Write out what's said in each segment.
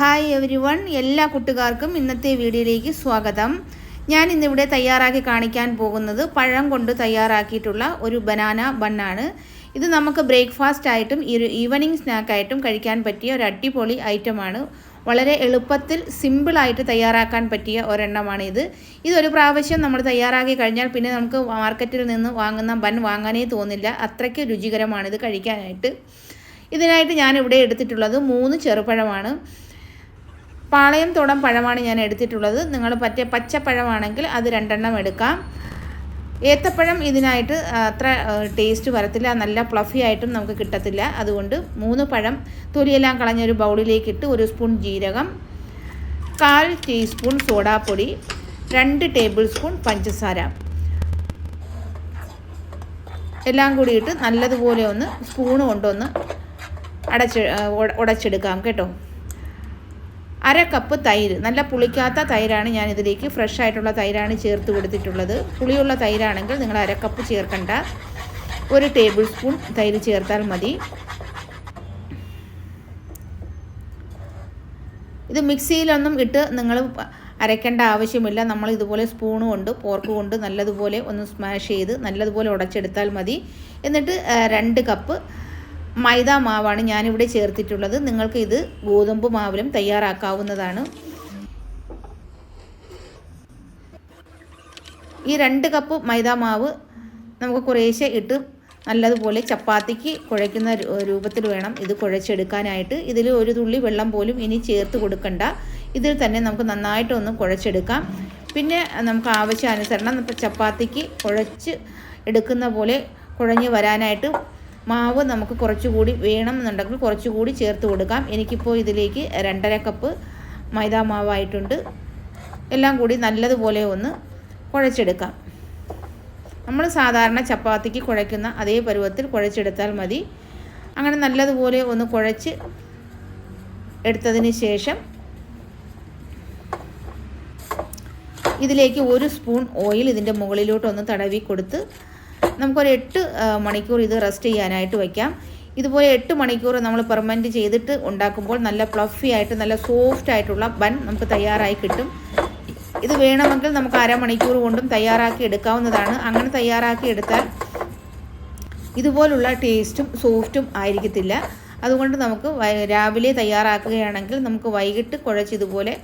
Hi every one എല്ലാ കുട്ടുകാർക്കും ഇന്നത്തെ വീഡിയോയിലേക്ക് സ്വാഗതം. ഞാൻ ഇന്നിവിടെ തയ്യാറാക്കി കാണിക്കാൻ പോകുന്നത് പഴം കൊണ്ട് തയ്യാറാക്കിയിട്ടുള്ള ഒരു ബനാന ബണ്ണാണ്. ഇത് നമുക്ക് ബ്രേക്ക്ഫാസ്റ്റ് ആയിട്ടും ഒരു ഈവനിങ് സ്നാക്കായിട്ടും കഴിക്കാൻ പറ്റിയ ഒരു അടിപൊളി ഐറ്റമാണ്. വളരെ എളുപ്പത്തിൽ സിമ്പിളായിട്ട് തയ്യാറാക്കാൻ പറ്റിയ ഒരെണ്ണമാണ് ഇത്. ഇതൊരു പ്രാവശ്യം നമ്മൾ തയ്യാറാക്കി കഴിഞ്ഞാൽ പിന്നെ നമുക്ക് മാർക്കറ്റിൽ നിന്ന് വാങ്ങുന്ന ബൺ വാങ്ങാനേ തോന്നില്ല. അത്രയ്ക്ക് രുചികരമാണിത് കഴിക്കാനായിട്ട്. ഇതിനായിട്ട് ഞാൻ ഇവിടെ എടുത്തിട്ടുള്ളത് മൂന്ന് ചെറുപഴമാണ്. പാളയം തോടം പഴമാണ് ഞാൻ എടുത്തിട്ടുള്ളത്. നിങ്ങൾ പറ്റിയ പച്ചപ്പഴമാണെങ്കിൽ അത് രണ്ടെണ്ണം എടുക്കാം. ഏത്തപ്പഴം ഇതിനായിട്ട് അത്ര ടേസ്റ്റ് വരത്തില്ല. നല്ല പ്ലഫി ആയിട്ടും നമുക്ക് കിട്ടത്തില്ല. അതുകൊണ്ട് മൂന്ന് പഴം തൊലിയെല്ലാം കളഞ്ഞൊരു ബൗളിലേക്ക് ഇട്ട് ഒരു സ്പൂൺ ജീരകം കാൽ ടീസ്പൂൺ സോഡാപ്പൊടി രണ്ട് ടേബിൾ സ്പൂൺ പഞ്ചസാര. എല്ലാം കൂടിയിട്ട് നല്ലതുപോലെ ഒന്ന് സ്പൂണ് കൊണ്ടൊന്ന് അടച്ച് ഉടച്ചെടുക്കാം കേട്ടോ. അര കപ്പ് തൈര് നല്ല പുളിക്കാത്ത തൈരാണ് ഞാൻ ഇതിലേക്ക് ഫ്രഷ് ആയിട്ടുള്ള തൈരാണ് ചേർത്ത് കൊടുത്തിട്ടുള്ളത്. പുളിയുള്ള തൈരാണെങ്കിൽ നിങ്ങൾ അര കപ്പ് ചേർക്കണ്ട. ഒരു ടേബിൾ സ്പൂൺ തൈര് ചേർത്താൽ മതി. ഇത് മിക്സിയിലൊന്നും ഇട്ട് നിങ്ങൾ അരയ്ക്കേണ്ട ആവശ്യമില്ല. നമ്മൾ ഇതുപോലെ സ്പൂൺ കൊണ്ട് പോർക്ക് കൊണ്ട് നല്ലതുപോലെ ഒന്ന് സ്മാഷ് ചെയ്ത് നല്ലതുപോലെ ഉടച്ചെടുത്താൽ മതി. എന്നിട്ട് രണ്ട് കപ്പ് മൈദ മാവാണ് ഞാനിവിടെ ചേർത്തിട്ടുള്ളത്. നിങ്ങൾക്ക് ഇത് ഗോതമ്പ് മാവിലും തയ്യാറാക്കാവുന്നതാണ്. ഈ രണ്ട് കപ്പ് മൈദ മാവ് നമുക്ക് കുറേശ്ശെ ഇട്ട് നല്ലതുപോലെ ചപ്പാത്തിക്ക് കുഴയ്ക്കുന്ന രൂപത്തിൽ വേണം ഇത് കുഴച്ചെടുക്കാനായിട്ട്. ഇതിൽ ഒരു തുള്ളി വെള്ളം പോലും ഇനി ചേർത്ത് കൊടുക്കണ്ട. ഇതിൽ തന്നെ നമുക്ക് നന്നായിട്ടൊന്ന് കുഴച്ചെടുക്കാം. പിന്നെ നമുക്ക് ആവശ്യാനുസരണം ചപ്പാത്തിക്ക് കുഴച്ച് എടുക്കുന്ന പോലെ കുഴഞ്ഞ് വരാനായിട്ട് മാവ് നമുക്ക് കുറച്ചുകൂടി വേണം എന്നുണ്ടെങ്കിൽ കുറച്ചുകൂടി ചേർത്ത് കൊടുക്കാം. എനിക്കിപ്പോൾ ഇതിലേക്ക് രണ്ടര കപ്പ് മൈദാ മാവായിട്ടുണ്ട്. എല്ലാം കൂടി നല്ലതുപോലെ ഒന്ന് കുഴച്ചെടുക്കാം. നമ്മൾ സാധാരണ ചപ്പാത്തിക്ക് കുഴയ്ക്കുന്ന അതേ പരുവത്തിൽ കുഴച്ചെടുത്താൽ മതി. അങ്ങനെ നല്ലതുപോലെ ഒന്ന് കുഴച്ച് എടുത്തതിന് ശേഷം ഇതിലേക്ക് ഒരു സ്പൂൺ ഓയിൽ ഇതിന്റെ മുകളിലോട്ടൊന്ന് തടവി കൊടുത്ത് നമുക്കൊരു എട്ട് മണിക്കൂർ ഇത് റെസ്റ്റ് ചെയ്യാനായിട്ട് വയ്ക്കാം ഇതുപോലെ എട്ട് മണിക്കൂർ നമ്മൾ പെർമനന്റ് ചെയ്തിട്ട് ഉണ്ടാക്കുമ്പോൾ നല്ല ഫ്ലഫി ആയിട്ട് നല്ല സോഫ്റ്റ് ആയിട്ടുള്ള ബൺ നമുക്ക് തയ്യാറായി കിട്ടും. ഇത് വേണമെങ്കിൽ നമുക്ക് അരമണിക്കൂർ കൊണ്ടും തയ്യാറാക്കി എടുക്കാവുന്നതാണ്. അങ്ങനെ തയ്യാറാക്കി എടുത്താൽ ഇതുപോലുള്ള ടേസ്റ്റും സോഫ്റ്റും ആയിരിക്കത്തില്ല. അതുകൊണ്ട് നമുക്ക് രാവിലെ തയ്യാറാക്കുകയാണെങ്കിൽ നമുക്ക് വൈകിട്ട് കുഴച്ച് ഇതുപോലെ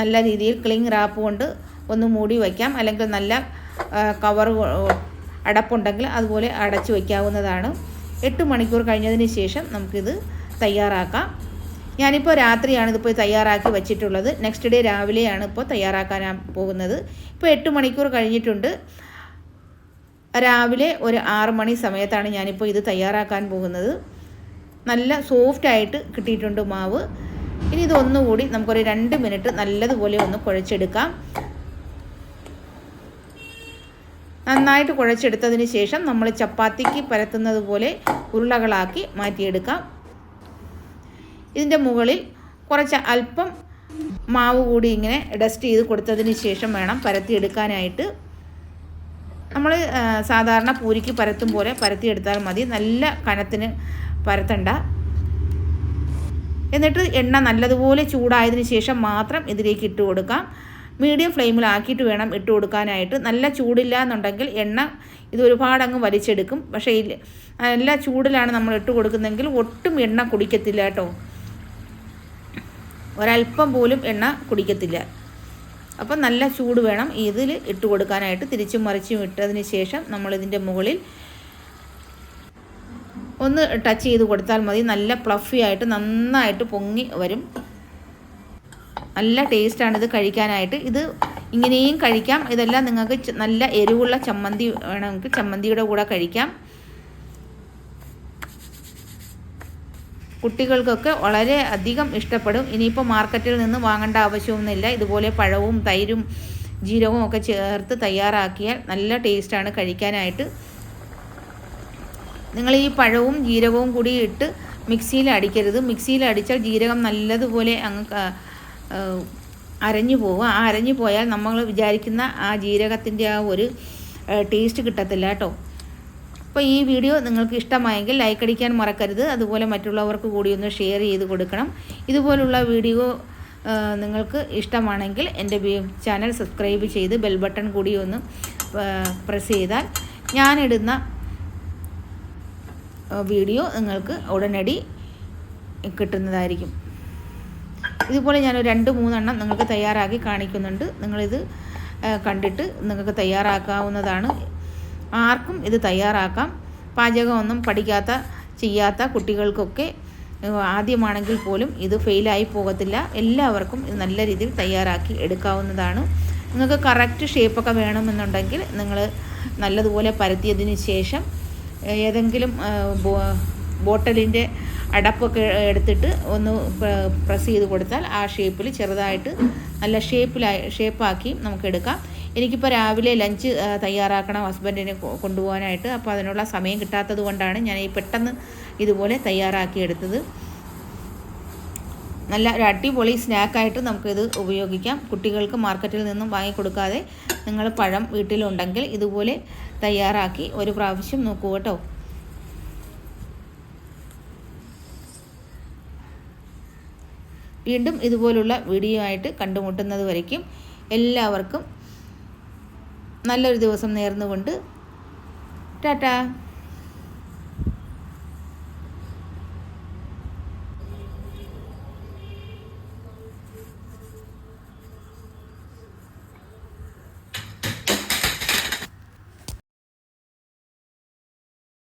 നല്ല രീതിയിൽ ക്ലിങ് റാപ്പ് കൊണ്ട് ഒന്ന് മൂടി വയ്ക്കാം അല്ലെങ്കിൽ നല്ല കവർ അടപ്പുണ്ടെങ്കിൽ അതുപോലെ അടച്ചു വയ്ക്കാവുന്നതാണ്. എട്ട് മണിക്കൂർ കഴിഞ്ഞതിന് ശേഷം നമുക്കിത് തയ്യാറാക്കാം. ഞാനിപ്പോൾ രാത്രിയാണ് ഇതിപ്പോൾ തയ്യാറാക്കി വെച്ചിട്ടുള്ളത്. നെക്സ്റ്റ് ഡേ രാവിലെയാണ് ഇപ്പോൾ തയ്യാറാക്കാൻ പോകുന്നത്. ഇപ്പോൾ എട്ട് മണിക്കൂർ കഴിഞ്ഞിട്ടുണ്ട്. രാവിലെ ഒരു ആറ് മണി സമയത്താണ് ഞാനിപ്പോൾ ഇത് തയ്യാറാക്കാൻ പോകുന്നത്. നല്ല സോഫ്റ്റായിട്ട് കിട്ടിയിട്ടുണ്ട് മാവ്. ഇനി ഇതൊന്നുകൂടി നമുക്കൊരു രണ്ട് മിനിറ്റ് നല്ലതുപോലെ ഒന്ന് കുഴച്ചെടുക്കാം. നന്നായിട്ട് കുഴച്ചെടുത്തതിന് ശേഷം നമ്മൾ ചപ്പാത്തിക്ക് പരത്തുന്നത് പോലെ ഉരുളകളാക്കി മാറ്റിയെടുക്കാം. ഇതിന്റെ മുകളിൽ കുറച്ച് അല്പം മാവ് കൂടി ഇങ്ങനെ ഡസ്റ്റ് ചെയ്ത് കൊടുത്തതിന് ശേഷം വേണം പരത്തിയെടുക്കാനായിട്ട്. നമ്മൾ സാധാരണ പൂരിക്ക് പരത്തും പോലെ പരത്തിയെടുത്താൽ മതി. നല്ല കനത്തിന് പരത്തണ്ട. എന്നിട്ട് എണ്ണ നല്ലതുപോലെ ചൂടായതിന് ശേഷം മാത്രം ഇതിലേക്ക് ഇട്ട് കൊടുക്കാം. മീഡിയം ഫ്ലെയിമിലാക്കിയിട്ട് വേണം ഇട്ട് കൊടുക്കാനായിട്ട്. നല്ല ചൂടില്ല എന്നുണ്ടെങ്കിൽ എണ്ണ ഇത് ഒരുപാട് അങ്ങ് വലിച്ചെടുക്കും. പക്ഷേ ഇല്ല നല്ല ചൂടിലാണ് നമ്മൾ ഇട്ട് കൊടുക്കുന്നതെങ്കിൽ ഒട്ടും എണ്ണ കുടിക്കത്തില്ല കേട്ടോ. ഒരല്പം പോലും എണ്ണ കുടിക്കത്തില്ല. അപ്പം നല്ല ചൂട് വേണം ഇതിൽ ഇട്ട് കൊടുക്കാനായിട്ട്. തിരിച്ചും മറിച്ചും ഇട്ടതിന് ശേഷം നമ്മളിതിന്റെ മുകളിൽ ഒന്ന് ടച്ച് ചെയ്ത് കൊടുത്താൽ മതി. നല്ല പ്ലഫി ആയിട്ട് നന്നായിട്ട് പൊങ്ങി വരും. നല്ല ടേസ്റ്റാണ് ഇത് കഴിക്കാനായിട്ട്. ഇത് ഇങ്ങനെയും കഴിക്കാം. ഇതെല്ലാം നിങ്ങൾക്ക് നല്ല എരിവുള്ള ചമ്മന്തി വേണമെങ്കിൽ ചമ്മന്തിയുടെ കൂടെ കഴിക്കാം. കുട്ടികൾക്കൊക്കെ വളരെ അധികം ഇഷ്ടപ്പെടും. ഇനിയിപ്പോൾ മാർക്കറ്റിൽ നിന്ന് വാങ്ങേണ്ട ആവശ്യമൊന്നുമില്ല. ഇതുപോലെ പഴവും തൈരും ജീരകവും ഒക്കെ ചേർത്ത് തയ്യാറാക്കിയാൽ നല്ല ടേസ്റ്റാണ് കഴിക്കാനായിട്ട്. നിങ്ങൾ ഈ പഴവും ജീരകവും കൂടി ഇട്ട് മിക്സിയിൽ അടിക്കരുത്. മിക്സിയിൽ അടിച്ചാൽ ജീരകം നല്ലതുപോലെ അങ്ങ് അരഞ്ഞു പോവുക. ആ അരഞ്ഞു പോയാൽ നമ്മൾ വിചാരിക്കുന്ന ആ ജീരകത്തിന്റെ ആ ഒരു ടേസ്റ്റ് കിട്ടത്തില്ല കേട്ടോ. അപ്പോൾ ഈ വീഡിയോ നിങ്ങൾക്ക് ഇഷ്ടമായെങ്കിൽ ലൈക്ക് അടിക്കാൻ മറക്കരുത്. അതുപോലെ മറ്റുള്ളവർക്ക് കൂടി ഒന്ന് ഷെയർ ചെയ്ത് കൊടുക്കണം. ഇതുപോലുള്ള വീഡിയോ നിങ്ങൾക്ക് ഇഷ്ടമാണെങ്കിൽ എന്റെ ചാനൽ സബ്സ്ക്രൈബ് ചെയ്ത് ബെൽ ബട്ടൺ കൂടി ഒന്ന് പ്രസ് ചെയ്താൽ ഞാനിടുന്ന വീഡിയോ നിങ്ങൾക്ക് ഉടനടി കിട്ടുന്നതായിരിക്കും. ഇതുപോലെ ഞാൻ രണ്ട് മൂന്നെണ്ണം നിങ്ങൾക്ക് തയ്യാറാക്കി കാണിക്കുന്നുണ്ട്. നിങ്ങളിത് കണ്ടിട്ട് നിങ്ങൾക്ക് തയ്യാറാക്കാവുന്നതാണ്. ആർക്കും ഇത് തയ്യാറാക്കാം. പാചകമൊന്നും പഠിക്കാത്ത ചെയ്യാത്ത കുട്ടികൾക്കൊക്കെ ആദ്യമാണെങ്കിൽ പോലും ഇത് ഫെയിലായി പോകത്തില്ല. എല്ലാവർക്കും ഇത് നല്ല രീതിയിൽ തയ്യാറാക്കി എടുക്കാവുന്നതാണ്. നിങ്ങൾക്ക് കറക്റ്റ് ഷേപ്പൊക്കെ വേണമെന്നുണ്ടെങ്കിൽ നിങ്ങൾ നല്ലതുപോലെ പരത്തിയതിന് ശേഷം ഏതെങ്കിലും ബോട്ടലിന്റെ അടപ്പൊക്കെ എടുത്തിട്ട് ഒന്ന് പ്ര- പ്രസ് ചെയ്ത് കൊടുത്താൽ ആ ഷേപ്പിൽ ചെറുതായിട്ട് നല്ല ഷേപ്പിലായി ഷേപ്പാക്കി നമുക്ക് എടുക്കാം. എനിക്കിപ്പോൾ രാവിലെ ലഞ്ച് തയ്യാറാക്കണം ഹസ്ബൻഡിനെ കൊണ്ടുപോകാനായിട്ട്. അപ്പോൾ അതിനുള്ള സമയം കിട്ടാത്തത് കൊണ്ടാണ് ഞാൻ ഈ പെട്ടെന്ന് ഇതുപോലെ തയ്യാറാക്കി എടുത്തത്. നല്ല ഒരു അടിപൊളി സ്നാക്കായിട്ട് നമുക്കിത് ഉപയോഗിക്കാം. കുട്ടികൾക്ക് മാർക്കറ്റിൽ നിന്നും വാങ്ങിക്കൊടുക്കാതെ നിങ്ങൾ പഴം വീട്ടിലുണ്ടെങ്കിൽ ഇതുപോലെ തയ്യാറാക്കി ഒരു പ്രാവശ്യം നോക്കൂ കേട്ടോ. വീണ്ടും ഇതുപോലുള്ള വീഡിയോ ആയിട്ട് കണ്ടുമുട്ടുന്നത് വരയ്ക്കും. എല്ലാവർക്കും നല്ലൊരു ദിവസം നേർന്നുകൊണ്ട് ടാറ്റാ.